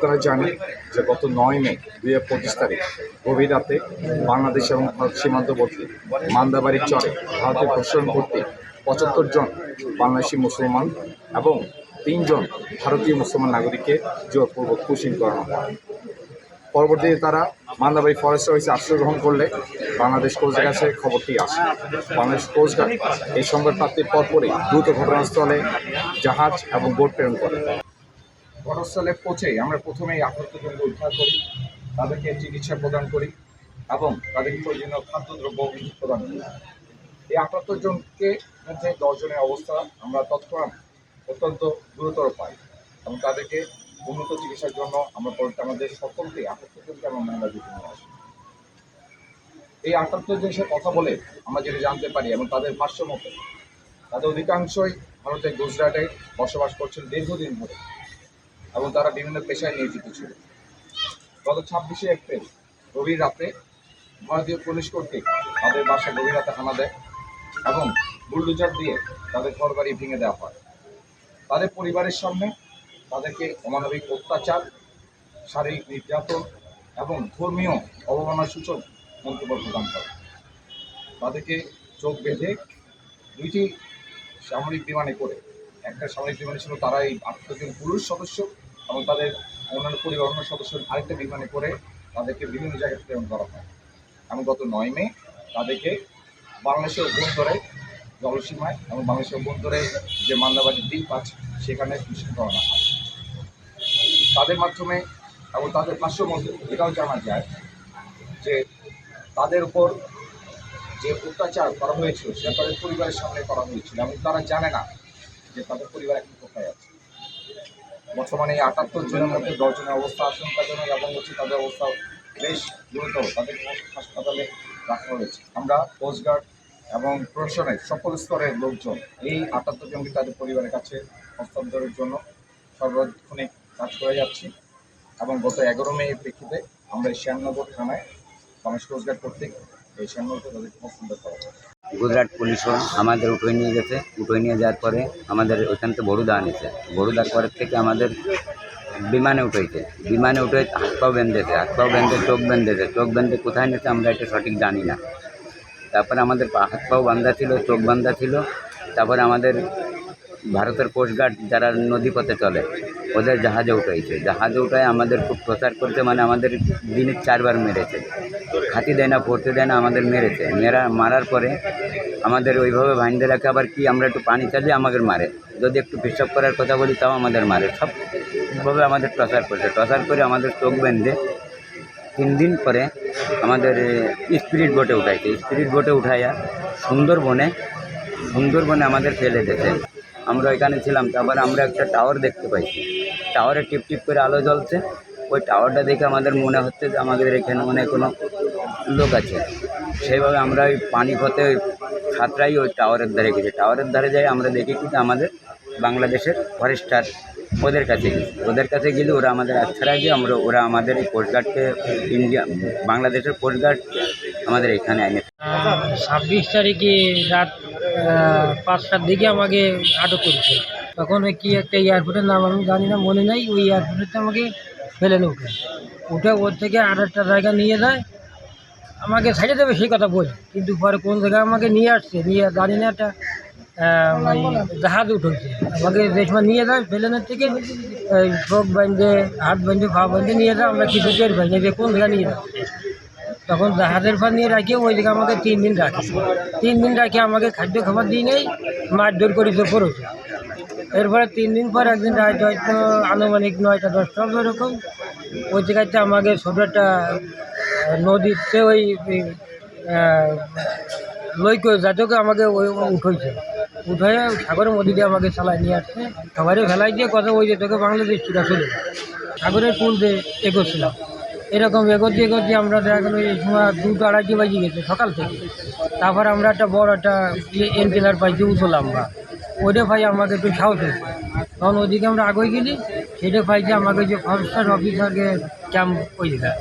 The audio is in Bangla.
আপনারা জানেন যে গত নয় মে দুই হাজার পঁচিশ তারিখ গভীর রাতে বাংলাদেশ এবং ভারত সীমান্তবর্তী মান্দাবাড়ির চরে ভারতের প্রসারণ করতে পঁচাত্তর জন বাংলাদেশি মুসলমান এবং তিনজন ভারতীয় মুসলমান নাগরিককে জোরপূর্বক পুষিং করানো হয়। পরবর্তীতে তারা মান্দাবাড়ি ফরেস্ট অফিসে আশ্রয় গ্রহণ করলে বাংলাদেশ কোস্টগার্ড কাছে খবরটি আসে। বাংলাদেশ কোস্টগার্ড এই সংবাদ প্রাপ্তির পরপরই দ্রুত ঘটনাস্থলে জাহাজ এবং বোট প্রেরণ করে। ঘটনাস্থলে পৌঁছে আমরা প্রথমেই আহতজনকে উদ্ধার করি, তাদেরকে চিকিৎসা প্রদান করি এবং তাদের প্রয়োজনীয় খাদ্যদ্রব্য প্রদান করি। এই আটাত্তর জনকে মধ্যে দশজনের অবস্থা আমরা তৎক্ষণাৎ অত্যন্ত গুরুতর পাই এবং তাদেরকে উন্নত চিকিৎসার জন্য আমরা পরে আমাদের সকলকে আটাত্তর জনকে আমরা মহিলা দিতে নিয়ে আসি। এই আটাত্তর জনের সাথে কথা বলে আমরা যেটা জানতে পারি এবং তাদের ভাষ্য মতো, তাদের অধিকাংশই ভারতের গুজরাটে বসবাস করছেন দীর্ঘদিন ধরে। এবং তারা বিভিন্ন পেশায় নিয়োজিত ছিল। গত ছাব্বিশে এপ্রিল, গভীর রাতে ভারতীয় পুলিশ কর্তৃক তাদের বাসায় গভীর রাতে হানা দেয় এবং বুলডোজার দিয়ে তাদের ঘর বাড়ি ভেঙে দেওয়া হয়। তাদের পরিবারের সামনে তাদেরকে অমানবিক অত্যাচার, শারীরিক নির্যাতন এবং ধর্মীয় অবমাননার সূচক মন্তব্য প্রদান করে। তাদেরকে চোখ বেঁধে দুইটি সামরিক বিমানে করে একটা সামরিক বিমানে ছিল তারা এই আটজন পুরুষ সদস্য এবং তাদের অন্যান্য পরিবার অন্য সদস্য আরেকটা বিমানে করে তাদেরকে বিভিন্ন জায়গায় প্রেরণ করা হয়। এবং গত নয় মে তাদেরকে বাংলাদেশের অভ্যন্তরে জলসীমায় এবং বাংলাদেশের অভ্যন্তরে যে মান্দাবাড়ির দ্বীপ আছে, সেখানে পুষ্টি করানো হয়। তাদের মাধ্যমে এবং তাদের ভাষ্য মধ্যে এটাও জানা যায় যে তাদের উপর যে অত্যাচার করা হয়েছিল, সেটা তাদের পরিবারের সামনে করা হয়েছিল এবং তারা জানে না যে তাদের পরিবার এখন কোথায় আছে। বর্তমানে এই আটাত্তর জনের মধ্যে দশজনের অবস্থা আশঙ্কাজনক এবং হচ্ছে তাদের অবস্থা বেশ গুরুতর। তাদের হাসপাতালে রাখা হয়েছে। আমরা কোস্টগার্ড এবং প্রশাসনের সকল স্তরের লোকজন এই আটাত্তর জনকে তাদের পরিবারের কাছে হস্তান্তরের জন্য সর্বাক্ষণিক কাজ করে যাচ্ছি এবং গত এগারো মে প্রেক্ষিতে আমরা এই শ্যামনগর থানায় বাংলাদেশ কোস্টগার্ড কর্তৃক এই শ্যামনগরকে তাদেরকে হস্তান্তর করা গুজরাট পুলিশও আমাদের উঠোয় নিয়ে গেছে। উঠোয় নিয়ে যাওয়ার পরে আমাদের ওইখান থেকে বড়ুদা আনেছে। বড়ুদার পরের থেকে আমাদের বিমানে উঠেছে বিমানে উঠে হাত পাও বেঁধেছে, হাত পাও বেঁধে, চোখ বেঁধেছে। চোখ বেঁধে কোথায় নিয়েছে আমরা এটা সঠিক জানি না। তারপরে আমাদের হাত পাও বান্ধা ছিল, চোখ বান্ধা ছিল। তারপরে আমাদের ভারতের কোস্টগার্ড যারা নদীপথে চলে, ওদের জাহাজে উঠেছে। জাহাজে উঠায় আমাদের খুব প্রচার করতে মানে আমাদের দিনে চারবার মেরেছে। খাতি দেয় না, পড়তে দেয় না, আমাদের মেরেছে। মেরা, মারার পরে আমাদের ওইভাবে ভাঙতে রাখে, আবার কি আমরা একটু পানি চালিয়ে আমাদের মারে। যদি একটু পেশাব করার কথা বলি, তাও আমাদের মারে। সবভাবে আমাদের টর্চার করছে। টর্চার করে আমাদের চোখ বেঁধে তিন দিন পরে আমাদের স্পিরিট বোটে উঠাইছে। স্পিরিট বোটে উঠাইয়া সুন্দরবনে সুন্দরবনে আমাদের ফেলে দিয়েছে। আমরা ওইখানে ছিলাম, তারপরে আমরা একটা টাওয়ার দেখতে পাইছি। টাওয়ারে টিপ টিপ করে আলো জ্বলছে। ওই টাওয়ারটা দেখে আমাদের মনে হচ্ছে যে আমাদের এখানে মনে কোনো লোক আছে। সেইভাবে আমরা ওই পানি পথে ওই সাঁতরাই ওই টাওয়ারের ধারে গেছি। টাওয়ারের ধারে যাই আমরা দেখি কিন্তু আমাদের বাংলাদেশের ফরেস্টার ওদের কাছে গেছি। ওদের কাছে গেলে ওরা আমাদের আচ্ছাড়া গিয়ে আমরা, ওরা আমাদের এই কোস্টগার্ডকে ইন্ডিয়া বাংলাদেশের কোস্টগার্ড আমাদের এখানে এনে ছাব্বিশ তারিখে রাত পাঁচটার দিকে আমাকে আটক করেছে। তখন কি একটা এয়ারপোর্টের নাম আমি জানি না, মনে নেই, ওই এয়ারপোর্টে আমাকে ফেলে উঠে উঠে ওর থেকে আর একটা জায়গা নিয়ে যায়, আমাকে ছেড়ে দেবে সেই কথা বলে। কিন্তু পরে কোন জায়গায় আমাকে নিয়ে আসছে, নিয়ে জানি না একটা জাহাজ উঠেছে। আমাকে যে নিয়ে যায় প্লেনের থেকে চোখ বাঁধে, হাত বাঁধে, পা বাঁধে নিয়ে যায়, আমরা কিছু টের পাই যে কোন জায়গায় নিয়ে যায়। তখন জাহাজের পর নিয়ে রাখি ওই দিকে আমাকে তিন দিন রাখে তিন দিন রাখি আমাকে খাদ্য খাবার দিয়ে নেই, মারধর করেছে পড়েছে এরপরে তিন দিন পর একদিন রাত হয়তো আনুমানিক নয়টা, দশটা এরকম। ওই জায়গাতে আমাকে ছোটো একটা নদীতে ওই লইক জাতকে আমাকে ওই উঠেছে উঠে সাগরের মধ্যে দিয়ে আমাকে চালাই নিয়ে আসছে। খাবারে ফেলাই দিয়ে কথা ওই যে তোকে বাংলাদেশ যায়। সাগরের পুল দিয়ে এগোচ্ছিলাম এরকম এগোতে এগোতে আমরা দেখা গেলো এই সময় দুটো আড়াইটি বাজে গেছে, সকাল থেকে। তারপর আমরা একটা বড় একটা এনটেলার পাইছি উঠলাম আমরা। ওইটা ভাই আমাকে একটু সাহস হয়েছে। তখন ওদিকে আমরা আগে গেলি, সেটা পাইছি আমাকে যে ফরেস্টার অফিসারকে ক্যাম্প ওই জায়গায়।